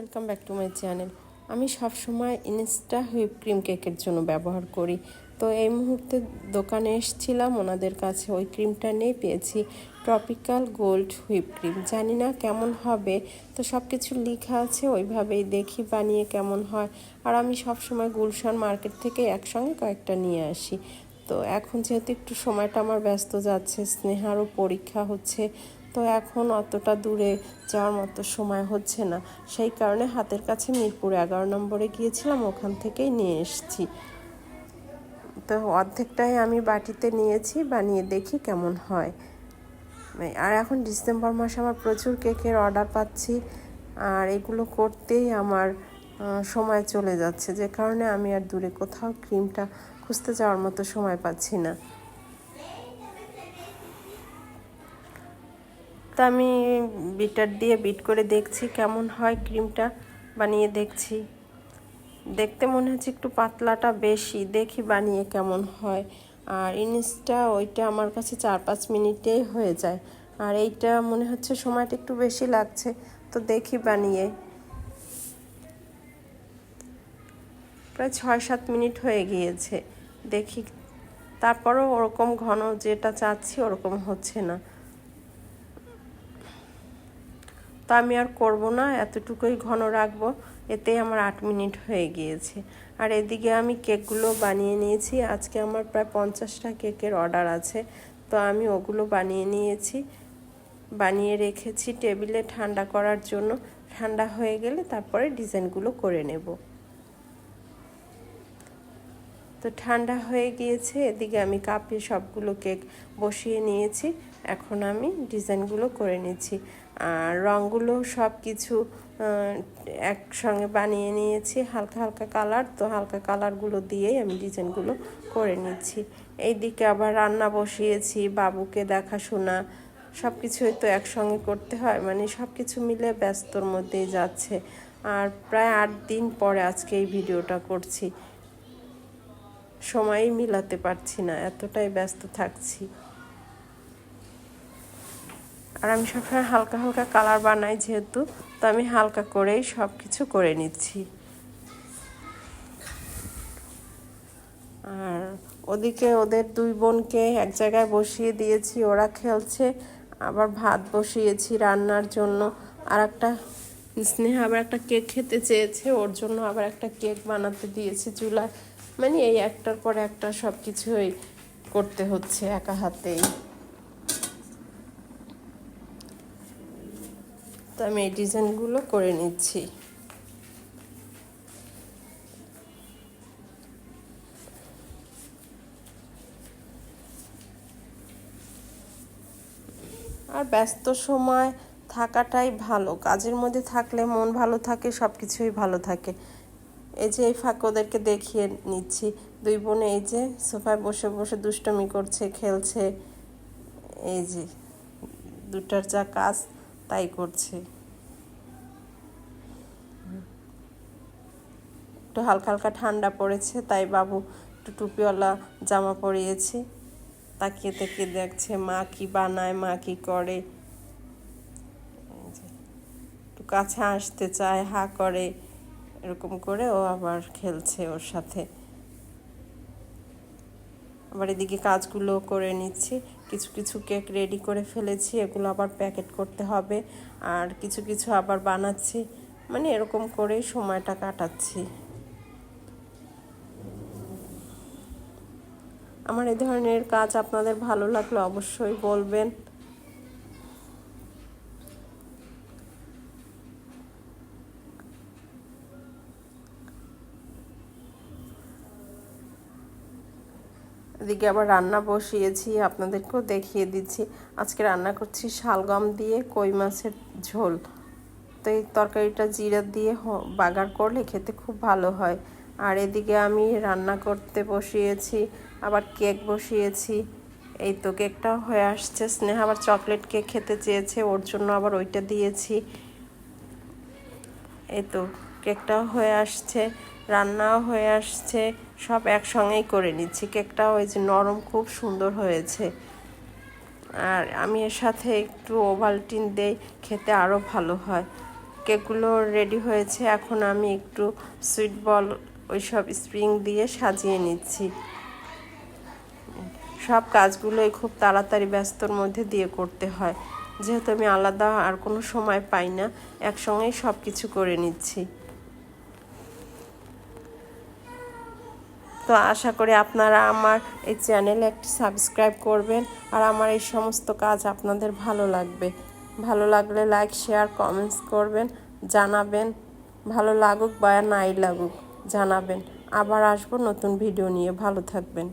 Welcome back to my channel আমি সবসময় Insta whip cream কেকের জন্য ব্যবহার করি। তো এই মুহূর্তে দোকানে এসেছিলাম, ওনাদের কাছে ওই ক্রিমটা নিয়ে পেয়েছি ট্রপিক্যাল গোল্ড হুইপ ক্রিম জানি না কেমন হবে, তো সব কিছু লেখা আছে, ওইভাবেই দেখি বানিয়ে কেমন হয়। আর আমি সবসময় গুলশান মার্কেট থেকে একসঙ্গে কয়েকটা নিয়ে আসি। তো এখন যেহেতু একটু সময়টা আমার ব্যস্ত যাচ্ছে, স্নেহারও পরীক্ষা হচ্ছে তো এখন অতটা দূরে যাওয়ার মতো সময় হচ্ছে না। সেই কারণে হাতের কাছে মিরপুর এগারো নম্বরে গিয়েছিলাম, ওখান থেকেই নিয়ে এসেছি। তো অর্ধেকটাই আমি বাটিতে নিয়েছি, বানিয়ে দেখি কেমন হয়। আর এখন ডিসেম্বর মাসে আমার প্রচুর কেকের অর্ডার পাচ্ছি, আর এগুলো করতেই আমার সময় চলে যাচ্ছে। যে কারণে আমি আর দূরে কোথাও ক্রিমটা খুঁজতে যাওয়ার মতো সময় পাচ্ছি না। তা আমি বিটার দিয়ে বিট করে দেখছি কেমন হয় ক্রিমটা বানিয়ে দেখছি। দেখতে মনে হচ্ছে একটু পাতলাটা বেশি, দেখি বানিয়ে কেমন হয়। আর ইনিসটা ওইটা আমার কাছে চার পাঁচ মিনিটেই হয়ে যায়। আর এইটা মনে হচ্ছে সময়টা একটু বেশি লাগছে, তো দেখি বানিয়ে। প্রায় ছয় সাত মিনিট হয়ে গিয়েছে, দেখি। তারপরও ওরকম ঘন যেটা চাচ্ছি ওরকম হচ্ছে না। তো আমি আর করব না, এতটুকুই ঘন রাখব। এতেই আমার আট মিনিট হয়ে গিয়েছে। আর এদিকে আমি কেকগুলো বানিয়ে নিয়েছি। আজকে আমার প্রায় পঞ্চাশটা কেকের অর্ডার আছে। তো আমি ওগুলো বানিয়ে নিয়েছি। বানিয়ে রেখেছি টেবিলে ঠান্ডা করার জন্য। ঠান্ডা হয়ে গেলে তারপরে ডিজাইনগুলো করে নেব। তো ঠান্ডা হয়ে গিয়েছে, এদিকে আমি কাপে সবগুলো কেক বসিয়ে নিয়েছি, এখন আমি ডিজাইনগুলো করে নিচ্ছি। আর রঙগুলো সব কিছু একসঙ্গে বানিয়ে নিয়েছি, হালকা হালকা কালার, তো হালকা কালারগুলো দিয়েই আমি ডিজাইনগুলো করে নিচ্ছি। এই দিকে আবার রান্না বসিয়েছি, বাবুকে দেখাশোনা সব কিছুই তো একসঙ্গে করতে হয় মানে সব কিছু মিলে ব্যস্তর মধ্যেই যাচ্ছে। আর প্রায় আট দিন পরে আজকে এই ভিডিওটা করছি। সময়ই মিলাতে পারছি না, এতটাই ব্যস্ত থাকছি। আর আমি সবসময় হালকা হালকা কালার বানাই যেহেতু, তো আমি হালকা করেই সব কিছু করে নিচ্ছি। আর ওদিকে ওদের দুই বোনকে এক জায়গায় বসিয়ে দিয়েছি, ওরা খেলছে, আবার ভাত বসিয়েছি রান্নার জন্য। আর একটা স্নেহা আবার একটা কেক খেতে চেয়েছে, ওর জন্য আবার একটা কেক বানাতে দিয়েছি চুলায়। মানে এই একটার পর একটা সব কিছুই করতে হচ্ছে একা হাতেই। তো আমি এই ডিজাইনগুলো করে নিচ্ছি। আর ব্যস্ত সময় থাকাটাই ভালো। কাজের মধ্যে থাকলে মন ভালো থাকে সব কিছুই ভালো থাকে। এই যে এই ফাঁক ওদেরকে দেখিয়ে নিচ্ছি। দুই বোনে এই যে সোফায় বসে বসে দুষ্টমি করছে, খেলছে। এই যে দুটার যা কাজ, তাই করছে। একটু হালকা হালকা ঠান্ডা পড়েছে, তাই বাবু একটু টুপিওয়ালা জামা পরিয়েছি। তাকিয়ে তাকিয়ে দেখছে মা কি বানায়, মা কি করে। একটু কাছে আসতে চায়, হা করে। এরকম করে ও আবার খেলছে ওর সাথে। আবার এদিকে কাজগুলো করে নিচ্ছি, কিছু কিছু কেক রেডি করে ফেলেছি, এগুলো আবার প্যাকেট করতে হবে, আর কিছু কিছু আবার বানাচ্ছি মানে এরকম করেই সময়টা কাটাচ্ছি। আমার এই ধরনের কাজ আপনাদের ভালো লাগলে অবশ্যই বলবেন। এদিকে আবার রান্না বসিয়েছি, আপনাদেরকেও দেখিয়ে দিচ্ছি। আজকে রান্না করছি শালগম দিয়ে কই মাছের ঝোল। তো এই তরকারিটা জিরা দিয়ে বাগার করলে খেতে খুব ভালো হয়। আর এদিকে আমি রান্না করতে বসিয়েছি, আবার কেক বসিয়েছি। এই তো কেকটা হয়ে আসছে। স্নেহ আবার চকলেট কেক খেতে চেয়েছে, ওর জন্য আবার ওইটা দিয়েছি। এই তো কেকটাও হয়ে আসছে, রান্নাও হয়ে আসছে, সব একসঙ্গেই করে নিচ্ছি। কেকটাও ওই যে নরম খুব সুন্দর হয়েছে। আর আমি এর সাথে একটু ওভালটিন দেই, খেতে আরও ভালো হয়। কেকগুলো রেডি হয়েছে, এখন আমি একটু সুইট বল ওই সব স্প্রিং দিয়ে সাজিয়ে নিচ্ছি। সব কাজগুলোই খুব তাড়াতাড়ি ব্যস্তর মধ্যে দিয়ে করতে হয়। যেহেতু আমি আলাদা আর কোনো সময় পাই না, একসঙ্গেই সব কিছু করে নিচ্ছি। তো আশা করি আপনারা আমার এই চ্যানেলে একটি সাবস্ক্রাইব করবেন আর আমার এই সমস্ত কাজ আপনাদের ভালো লাগবে। ভালো লাগলে লাইক, শেয়ার, কমেন্টস করবেন, জানাবেন। ভালো লাগুক বা নাই লাগুক, জানাবেন। আবার আসব নতুন ভিডিও নিয়ে। ভালো থাকবেন।